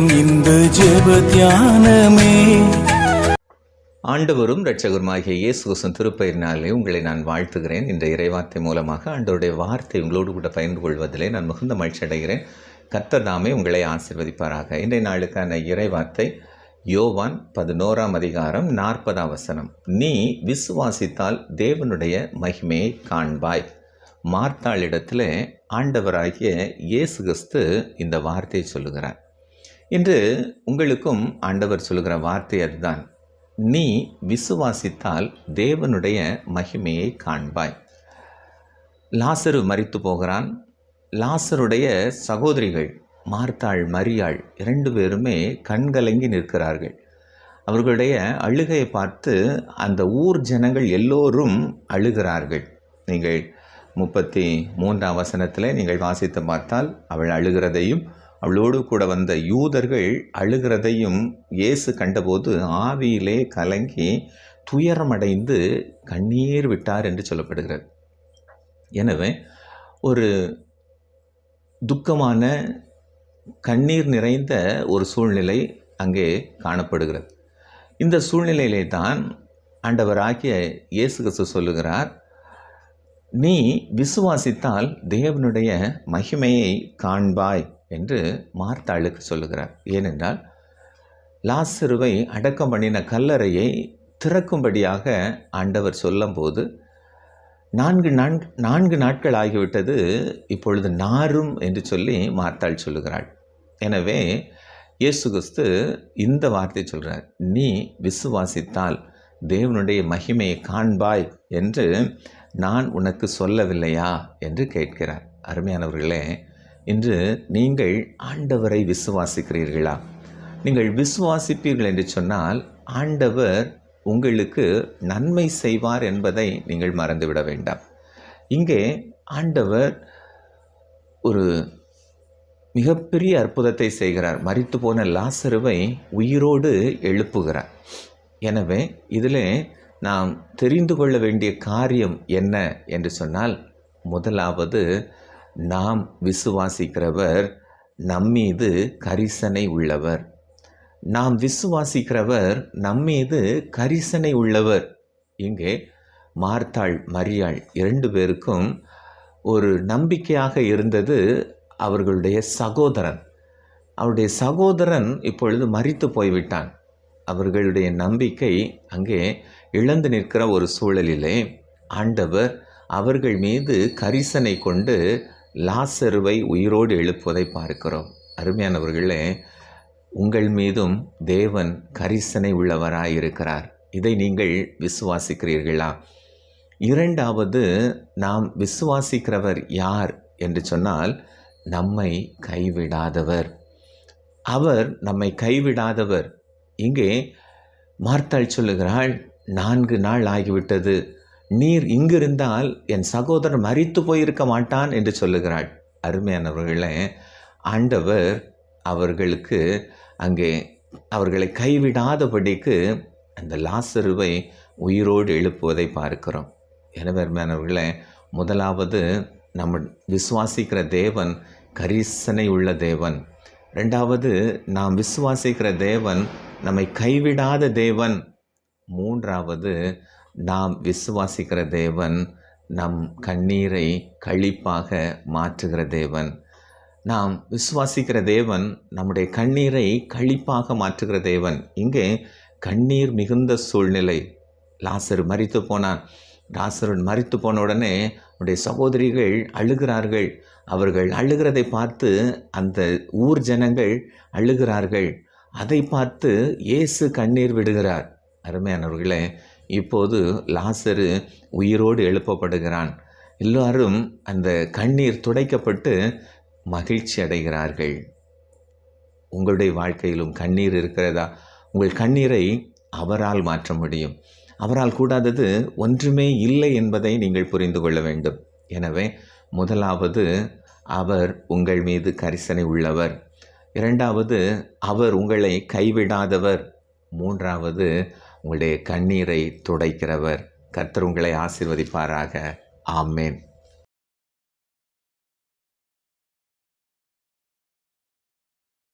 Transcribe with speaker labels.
Speaker 1: நேரம் இந்த ஜெப தியானமே.
Speaker 2: ஆண்டவரும் இரட்சகருமாகிய இயேசு கிறிஸ்துவின் திருப்பெயரினாலே உங்களை நான் வாழ்த்துகிறேன். இந்த இறைவார்த்தை மூலமாக ஆண்டவருடைய வார்த்தை உங்களோடு கூட பகிர்ந்து கொள்வதிலே நான் மிகுந்த மகிழ்ச்சி அடைகிறேன். கத்ததாமே உங்களை ஆசிர்வதிப்பாராக. இன்றைய நாளுக்கான இறைவார்த்தை யோவான் பதினோராம் அதிகாரம் நாற்பதாம் வசனம். நீ விசுவாசித்தால் தேவனுடைய மகிமையை காண்பாய். மார்த்தாளிடத்தில் ஆண்டவராகிய இயேசு கிறிஸ்து இந்த வார்த்தையை சொல்லுகிறார். இன்று உங்களுக்கும் ஆண்டவர் சொல்லுகிற வார்த்தை அதுதான். நீ விசுவாசித்தால் தேவனுடைய மகிமையை காண்பாய். லாசரு மறித்து போகிறான். லாசருடைய சகோதரிகள் மார்த்தாள் மரியாள் இரண்டு பேருமே கண்கலங்கி நிற்கிறார்கள். அவர்களுடைய அழுகையை பார்த்து அந்த ஊர் ஜனங்கள் எல்லோரும் அழுகிறார்கள். நீங்கள் முப்பத்தி மூன்றாம் வசனத்தில் நீங்கள் வாசித்து பார்த்தால் அவள் அழுகிறதையும் அவளோடு கூட வந்த யூதர்கள் அழுகிறதையும் இயேசு கண்டபோது ஆவியிலே கலங்கி துயரமடைந்து கண்ணீர் விட்டார் என்று சொல்லப்படுகிறது. எனவே ஒரு துக்கமான கண்ணீர் நிறைந்த ஒரு சூழ்நிலை அங்கே காணப்படுகிறது. இந்த சூழ்நிலையிலே தான் ஆண்டவராகிய இயேசு கிறிஸ்து சொல்லுகிறார் நீ விசுவாசித்தால் தேவனுடைய மகிமையை காண்பாய். என்று மார்த்தாளுக்கு சொல்லுகிறார். ஏனென்றால் லாசருவை அடக்கம் பண்ணின கல்லறையை திறக்கும்படியாக ஆண்டவர் சொல்லும்போது நான்கு நான்கு நான்கு நாட்கள் ஆகிவிட்டது இப்பொழுது நாரும் என்று சொல்லி மார்த்தாள் சொல்லுகிறாள். எனவே இயேசு கிறிஸ்து இந்த வார்த்தை சொல்கிறார் நீ விசுவாசித்தால் தேவனுடைய மகிமையை காண்பாய் என்று நான் உனக்கு சொல்லவில்லையா? என்று கேட்கிறார். அருமையானவர்களே இன்று நீங்கள் ஆண்டவரை விசுவாசிக்கிறீர்களா? நீங்கள் விசுவாசிப்பீர்கள் என்று சொன்னால் ஆண்டவர் உங்களுக்கு நன்மை செய்வார் என்பதை நீங்கள் மறந்துவிட வேண்டாம். இங்கே ஆண்டவர் ஒரு மிகப்பெரிய அற்புதத்தை செய்கிறார். மறித்து போன லாசருவை உயிரோடு எழுப்புகிறார். எனவே இதில் நாம் தெரிந்து கொள்ள வேண்டிய காரியம் என்ன என்று சொன்னால் முதலாவது நாம் விசுவாசிக்கிறவர் நம்மீது கரிசனை உள்ளவர். நாம் விசுவாசிக்கிறவர் நம்மீது கரிசனை உள்ளவர். இங்கே மார்த்தாள் மரியாள் இரண்டு பேருக்கும் ஒரு நம்பிக்கையாக இருந்தது அவர்களுடைய சகோதரன். அவருடைய சகோதரன் இப்பொழுது மறித்து போய்விட்டான். அவர்களுடைய நம்பிக்கை அங்கே இழந்து நிற்கிற ஒரு சூழலிலே ஆண்டவர் அவர்கள் மீது கரிசனை கொண்டு லாசருவை உயிரோடு எழுப்புவதை பார்க்கிறோம். அருமையானவர்களே உங்கள் மீதும் தேவன் கரிசனை உள்ளவராக இருக்கிறார். இதை நீங்கள் விசுவாசிக்கிறீர்களா? இரண்டாவது நாம் விசுவாசிக்கிறவர் யார் என்று சொன்னால் நம்மை கைவிடாதவர். அவர் நம்மை கைவிடாதவர். இங்கே மார்த்தாள் சொல்லுகிறாள் நான்கு நாள் ஆகிவிட்டது. நீர் இங்கிருந்தால் என் சகோதரன் மறித்து போயிருக்க மாட்டான் என்று சொல்லுகிறாள். அருமையானவர்களே ஆண்டவர் அவர்களுக்கு அங்கே அவர்களை கைவிடாதபடிக்கு அந்த லாசருவை உயிரோடு எழுப்புவதை பார்க்கிறோம். எனவே அருமையானவர்களே முதலாவது நம்ம விசுவாசிக்கிற தேவன் கரிசனை உள்ள தேவன். ரெண்டாவது நாம் விசுவாசிக்கிற தேவன் நம்மை கைவிடாத தேவன். மூன்றாவது நாம் விசுவாசிக்கிற தேவன் நம் கண்ணீரை கழிப்பாக மாற்றுகிற தேவன். நாம் விசுவாசிக்கிற தேவன் நம்முடைய கண்ணீரை கழிப்பாக மாற்றுகிற தேவன். இங்கே கண்ணீர் மிகுந்த சூழ்நிலை. லாசர் மறித்து போனான். லாசருன் மறித்து போன உடனே அவருடைய சகோதரிகள் அழுகிறார்கள். அவர்கள் அழுகிறதை பார்த்து அந்த ஊர் ஜனங்கள் அழுகிறார்கள். அதை பார்த்து இயேசு கண்ணீர் விடுகிறார். அருமையானவர்களே இப்போது லாசரு உயிரோடு எழுப்பப்படுகிறான். எல்லாரும் அந்த கண்ணீர் துடைக்கப்பட்டு மகிழ்ச்சி அடைகிறார்கள். உங்களுடைய வாழ்க்கையிலும் கண்ணீர் இருக்கிறதா? உங்கள் கண்ணீரை அவரால் மாற்ற முடியும். அவரால் கூடாதது ஒன்றுமே இல்லை என்பதை நீங்கள் புரிந்து கொள்ள வேண்டும். எனவே முதலாவது அவர் உங்கள் மீது கரிசனை உள்ளவர். இரண்டாவது அவர் உங்களை கைவிடாதவர். மூன்றாவது உங்களுடைய கண்ணீரை துடைக்கிறவர். கர்த்தர் உங்களை ஆசிர்வதிப்பாராக. ஆமேன்.